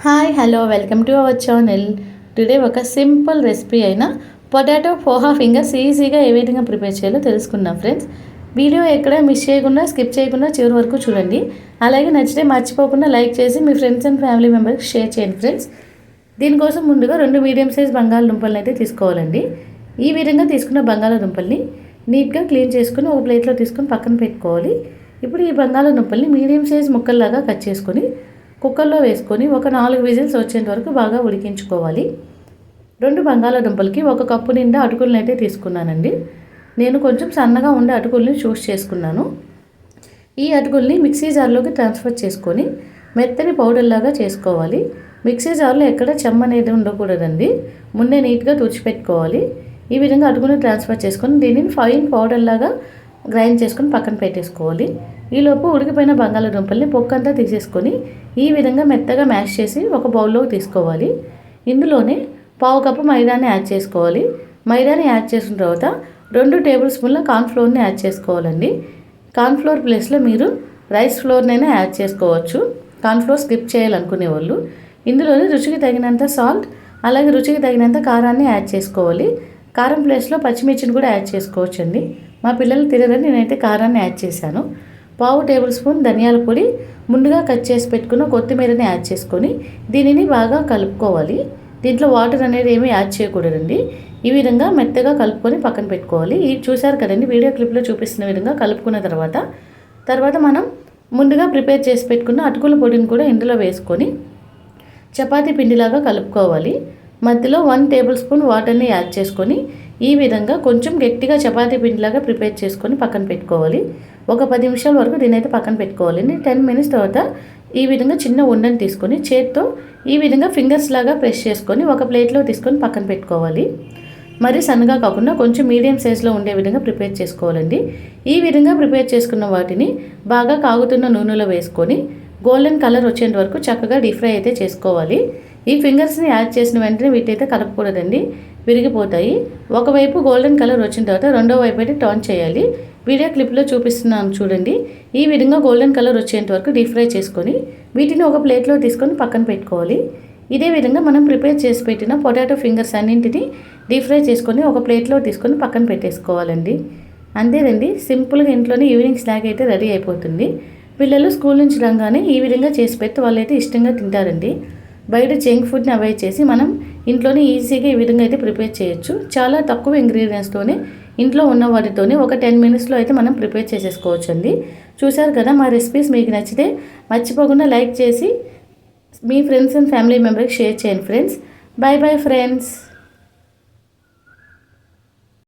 Hi hello welcome to our channel today ఒక simple recipe అయిన potato poha fingers ఈజీగా ఏ విధంగా ప్రిపేర్ చేయాలో తెలుసుకుందాం ఫ్రెండ్స్ వీడియో ఎక్కడ మిస్ చేయకుండా స్కిప్ చేయకుండా చివరి వరకు చూడండి. అలాగే నచ్చితే మర్చిపోకుండా లైక్ చేసి మీ ఫ్రెండ్స్ అండ్ ఫ్యామిలీ మెంబర్స్కి షేర్ చేయండి ఫ్రెండ్స్ దీనికోసం ముందుగా రెండు మీడియం సైజ్ బంగాళదుంపలను అయితే తీసుకోవాలండి. ఈ విధంగా తీసుకున్న బంగాళదుంపల్ని నీట్గా క్లీన్ చేసుకుని ఒక ప్లేట్లో తీసుకొని పక్కన పెట్టుకోవాలి. ఇప్పుడు ఈ బంగాళదుంపల్ని మీడియం సైజ్ ముక్కల్లాగా కట్ చేసుకొని కుక్కర్లో వేసుకొని ఒక నాలుగు విజిల్స్ వచ్చేంత వరకు బాగా ఉడికించుకోవాలి. రెండు బంగాళాదుంపలకి ఒక కప్పు నిండా అటుకులను అయితే తీసుకున్నానండి. నేను కొంచెం సన్నగా ఉండే అటుకుల్ని చూస్ చేసుకున్నాను. ఈ అటుకుల్ని మిక్సీ జార్లోకి ట్రాన్స్ఫర్ చేసుకొని మెత్తని పౌడర్లాగా చేసుకోవాలి. మిక్సీ జార్లో ఎక్కడ చెమ్మ అనేది ఉండకూడదండి. ముందే నీట్గా తుడిచిపెట్టుకోవాలి. ఈ విధంగా అటుకుని ట్రాన్స్ఫర్ చేసుకొని దీనిని ఫైన్ పౌడర్లాగా గ్రైండ్ చేసుకొని పక్కన పెట్టేసుకోవాలి. ఈలోపు ఉడికిపోయిన బంగాళాదుంపల్ని పొక్కంతా తీసేసుకొని ఈ విధంగా మెత్తగా మ్యాష్ చేసి ఒక బౌల్లోకి తీసుకోవాలి. ఇందులోనే పావు కప్పు మైదాని యాడ్ చేసుకోవాలి. మైదాని యాడ్ చేసిన తర్వాత రెండు టేబుల్ స్పూన్ల కార్న్ఫ్లోర్ని యాడ్ చేసుకోవాలండి. కార్న్ఫ్లోర్ ప్లేస్లో మీరు రైస్ ఫ్లోర్నైనా యాడ్ చేసుకోవచ్చు. కార్న్ఫ్లోర్ స్కిప్ చేయాలనుకునే వాళ్ళు. ఇందులోనే రుచికి తగినంత సాల్ట్ అలాగే రుచికి తగినంత కారాన్ని యాడ్ చేసుకోవాలి. కారం ప్లేస్లో పచ్చిమిర్చిని కూడా యాడ్ చేసుకోవచ్చండి. మా పిల్లలు తినరని నేనైతే కారాన్ని యాడ్ చేశాను. పావు టేబుల్ స్పూన్ ధనియాల పొడి ముందుగా కట్ చేసి పెట్టుకున్న కొత్తిమీరని యాడ్ చేసుకొని దీనిని బాగా కలుపుకోవాలి. దీంట్లో వాటర్ అనేది ఏమీ యాడ్ చేయకూడదండి. ఈ విధంగా మెత్తగా కలుపుకొని పక్కన పెట్టుకోవాలి. ఇది చూశారు కదండి వీడియో క్లిప్లో చూపిస్తున్న విధంగా కలుపుకున్న తర్వాత. తర్వాత మనం ముందుగా ప్రిపేర్ చేసి పెట్టుకున్న అటుకుల పొడిని కూడా ఇందులో వేసుకొని చపాతీ పిండిలాగా కలుపుకోవాలి. మధ్యలో వన్ టేబుల్ స్పూన్ వాటర్ని యాడ్ చేసుకొని ఈ విధంగా కొంచెం గట్టిగా చపాతీ పిండిలాగా ప్రిపేర్ చేసుకొని పక్కన పెట్టుకోవాలి. ఒక పది నిమిషాల వరకు దీని అయితే పక్కన పెట్టుకోవాలి. టెన్ మినిట్స్ తర్వాత ఈ విధంగా చిన్న ఉండని తీసుకొని చేత్తో ఈ విధంగా ఫింగర్స్ లాగా ప్రెస్ చేసుకొని ఒక ప్లేట్లో తీసుకొని పక్కన పెట్టుకోవాలి. మరి సన్నగా కాకుండా కొంచెం మీడియం సైజులో ఉండే విధంగా ప్రిపేర్ చేసుకోవాలండి. ఈ విధంగా ప్రిపేర్ చేసుకున్న వాటిని బాగా కాగుతున్న నూనెలో వేసుకొని గోల్డెన్ కలర్ వచ్చేంత వరకు చక్కగా డీప్ ఫ్రై అయితే చేసుకోవాలి. ఈ ఫింగర్స్ని యాడ్ చేసిన వెంటనే వీటైతే కలపకూడదండి. విరిగిపోతాయి. ఒకవైపు గోల్డెన్ కలర్ వచ్చిన తర్వాత రెండో వైపు అయితే టర్న్ చేయాలి. వీడియో క్లిప్లో చూపిస్తున్నాను చూడండి. ఈ విధంగా గోల్డెన్ కలర్ వచ్చేంత వరకు డీప్ ఫ్రై చేసుకొని వీటిని ఒక ప్లేట్లో తీసుకొని పక్కన పెట్టుకోవాలి. ఇదే విధంగా మనం ప్రిపేర్ చేసి పెట్టిన పొటాటో ఫింగర్స్ అన్నింటినీ డీప్ ఫ్రై చేసుకొని ఒక ప్లేట్లో తీసుకొని పక్కన పెట్టేసుకోవాలండి. అంతేనండి. సింపుల్గా ఇంట్లోనే ఈవినింగ్ స్నాక్ అయితే రెడీ అయిపోతుంది. పిల్లలు స్కూల్ నుంచి రాగానే ఈ విధంగా చేసి పెడితే వాళ్ళైతే ఇష్టంగా తింటారండి. బయట జంక్ ఫుడ్ని అవాయిడ్ చేసి మనం ఇంట్లోనే ఈజీగా ఈ విధంగా అయితే ప్రిపేర్ చేయొచ్చు. చాలా తక్కువ ఇంగ్రీడియంట్స్తోనే ఇంట్లో ఉన్న వాటితోనే ఒక టెన్ మినిట్స్లో అయితే మనం ప్రిపేర్ చేసేసుకోవచ్చు అండి చూశారు కదా మా రెసిపీస్ మీకు నచ్చితే మర్చిపోకుండా లైక్ చేసి మీ ఫ్రెండ్స్ అండ్ ఫ్యామిలీ మెంబర్కి షేర్ చేయండి ఫ్రెండ్స్. Bye bye friends.